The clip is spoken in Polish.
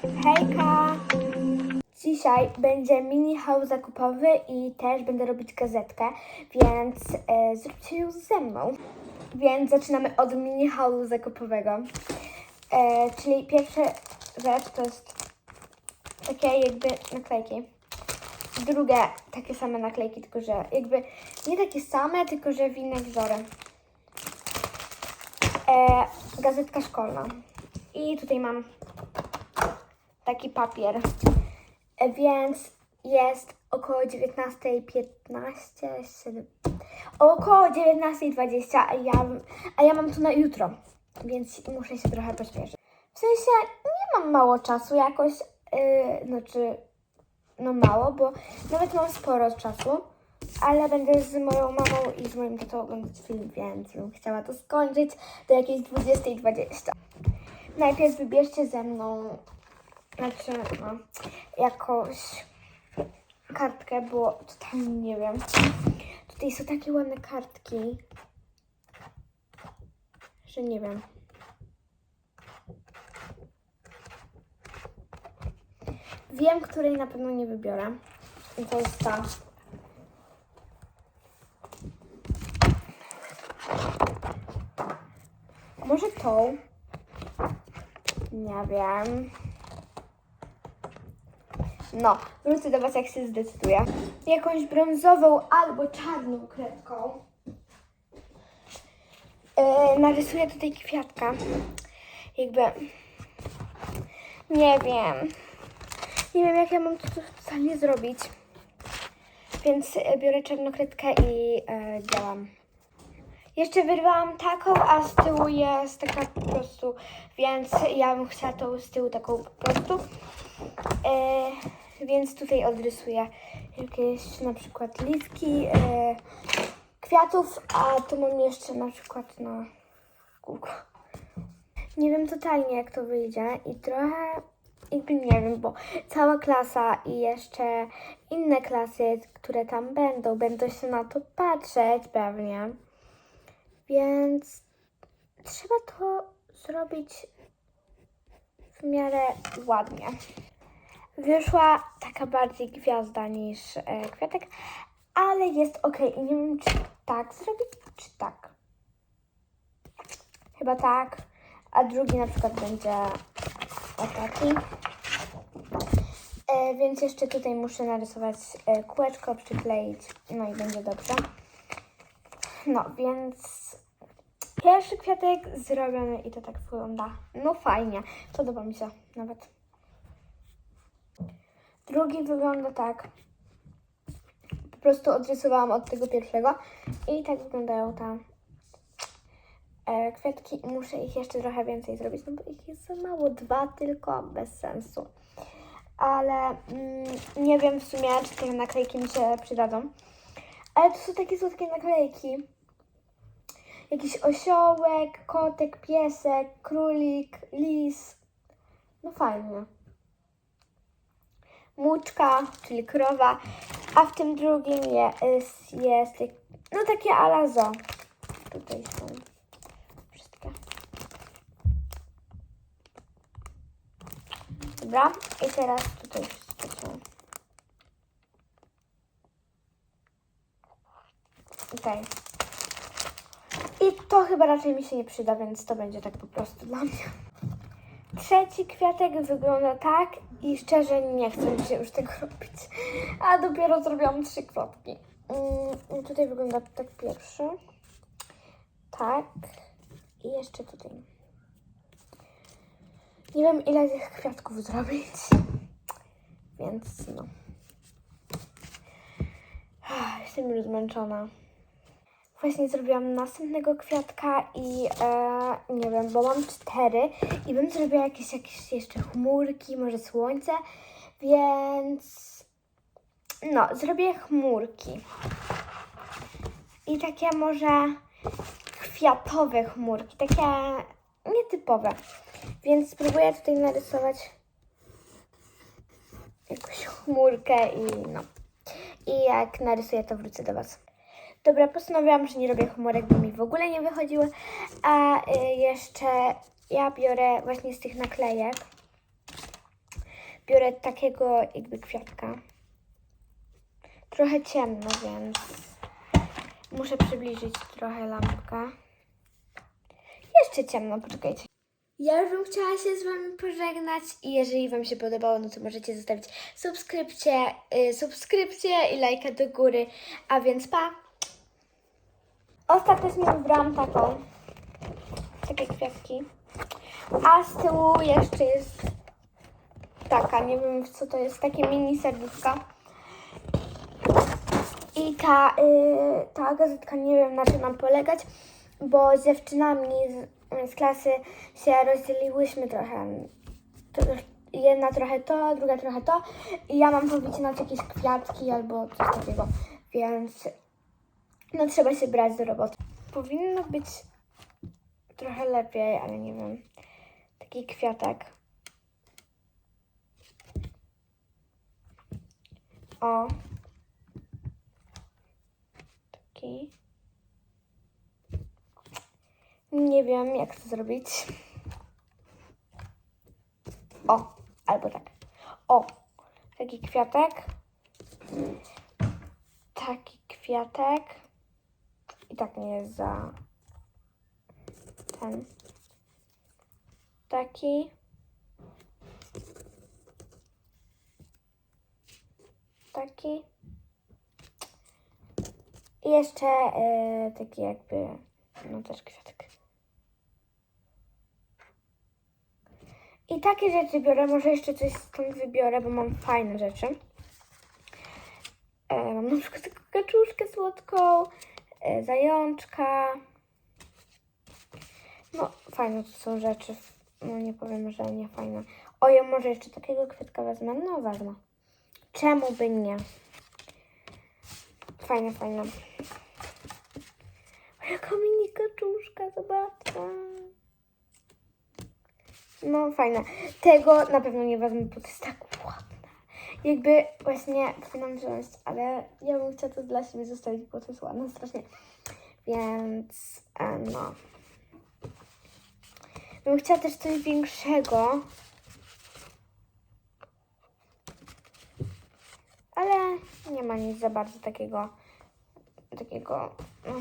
Hejka! Dzisiaj będzie mini haul zakupowy i też będę robić gazetkę, więc e, zróbcie ją ze mną. Więc zaczynamy od mini haulu zakupowego. E, czyli pierwsza rzecz to jest takie jakby naklejki. Drugie takie same naklejki, tylko że jakby nie takie same, tylko że w inne wzory. E, gazetka szkolna. I tutaj mam taki papier. E, Więc jest około 19.15, 7, około 19.20, a ja, a ja mam to na jutro, więc muszę się trochę pośpieszyć. W sensie nie mam mało czasu jakoś, yy, znaczy no mało, bo nawet mam sporo czasu, ale będę z moją mamą i z moim tatą oglądać film, więc bym chciała to skończyć do jakiejś 20.20. Najpierw wybierzcie ze mną znaczy, no, jakąś kartkę, bo totalnie nie wiem. Tutaj są takie ładne kartki, że nie wiem. Wiem, której na pewno nie wybiorę. I to jest ta. Może tą? Nie wiem. No, wrócę do Was, jak się zdecyduję. Jakąś brązową albo czarną kredką. Yy, narysuję tutaj kwiatka. Jakby... Nie wiem. Nie wiem, jak ja mam to totalnie zrobić. Więc e, biorę czarnokredkę i e, działam. Jeszcze wyrwałam taką, a z tyłu jest taka po prostu, więc ja bym chciała tą z tyłu taką po prostu. E, więc tutaj odrysuję jakieś na przykład listki e, kwiatów, a tu mam jeszcze na przykład na kółko. Nie wiem totalnie jak to wyjdzie i trochę jakby nie wiem, bo cała klasa i jeszcze inne klasy, które tam będą, będą się na to patrzeć pewnie. Więc trzeba to zrobić w miarę ładnie. Wyszła taka bardziej gwiazda niż e, kwiatek, ale jest ok. I nie wiem, czy tak zrobić, czy tak. Chyba tak. A drugi na przykład będzie taki. E, więc jeszcze tutaj muszę narysować e, kółeczko, przykleić, no i będzie dobrze. No, więc pierwszy kwiatek zrobiony i to tak wygląda. No fajnie, podoba mi się nawet. Drugi wygląda tak. Po prostu odrysowałam od tego pierwszego i tak wyglądają te e, kwiatki muszę ich jeszcze trochę więcej zrobić, no bo ich jest za mało, dwa tylko, bez sensu. Ale mm, nie wiem w sumie, czy te naklejki mi się przydadzą. Ale to są takie słodkie naklejki. Jakiś osiołek, kotek, piesek, królik, lis. No fajnie. Muczka, czyli krowa, a w tym drugim jest, jest no takie alazo. Tutaj są wszystkie. Dobra, i teraz tutaj wszystkie są. Okej. I to chyba raczej mi się nie przyda, więc to będzie tak po prostu dla mnie. Trzeci kwiatek wygląda tak i szczerze nie chcę się już tego robić. A dopiero zrobiłam trzy kwiatki. Mm, tutaj wygląda tak pierwszy. Tak. I jeszcze tutaj. Nie wiem ile tych kwiatków zrobić. Więc no. Ah, Jestem już zmęczona. Właśnie zrobiłam następnego kwiatka i e, nie wiem, bo mam cztery i bym zrobiła jakieś, jakieś jeszcze chmurki, może słońce, więc no, zrobię chmurki. I takie może kwiatowe chmurki, takie nietypowe. Więc spróbuję tutaj narysować jakąś chmurkę i no. I jak narysuję, to wrócę do Was. Dobra, postanowiłam, że nie robię chmurek, bo mi w ogóle nie wychodziły. A y, jeszcze ja biorę właśnie z tych naklejek biorę takiego jakby kwiatka. Trochę ciemno, więc muszę przybliżyć trochę lampkę. Jeszcze ciemno, poczekajcie. Ja już bym chciała się z Wami pożegnać i jeżeli Wam się podobało, no to możecie zostawić subskrypcję, y, subskrypcję i lajka do góry. A więc pa! Ostatecznie wybrałam taką, takie kwiatki. A z tyłu jeszcze jest taka, nie wiem co to jest, takie mini serduszka. I ta, y, ta gazetka nie wiem na czym mam polegać, bo z dziewczynami z, z klasy się rozdzieliłyśmy trochę. Jedna trochę to, druga trochę to. I ja mam powycinać jakieś kwiatki albo coś takiego, więc no trzeba się brać do roboty. Powinno być trochę lepiej, ale nie wiem. Taki kwiatek. O. Taki. Nie wiem, jak to zrobić. O, albo tak. O, taki kwiatek. Taki kwiatek. Tak nie jest za ten. Taki. Taki. I jeszcze e, taki jakby, no też kwiatek. I takie rzeczy biorę, może jeszcze coś stąd wybiorę, bo mam fajne rzeczy. E, mam na przykład taką kaczuszkę słodką, zajączka. No, fajne to są rzeczy. No nie powiem, że nie fajne. O, ja może jeszcze takiego kwiatka wezmę? No, wezmę. Czemu by nie? Fajne, fajne. O, jaka mini kaczuszka, zobaczcie. No, fajne. Tego na pewno nie wezmę, bo to jest tak ładne. Jakby właśnie powinnam wziąć, ale ja bym chciała to dla siebie zostawić, bo to jest ładne strasznie. Więc, e, no. Bym chciała też coś większego. Ale nie ma nic za bardzo takiego, takiego, no.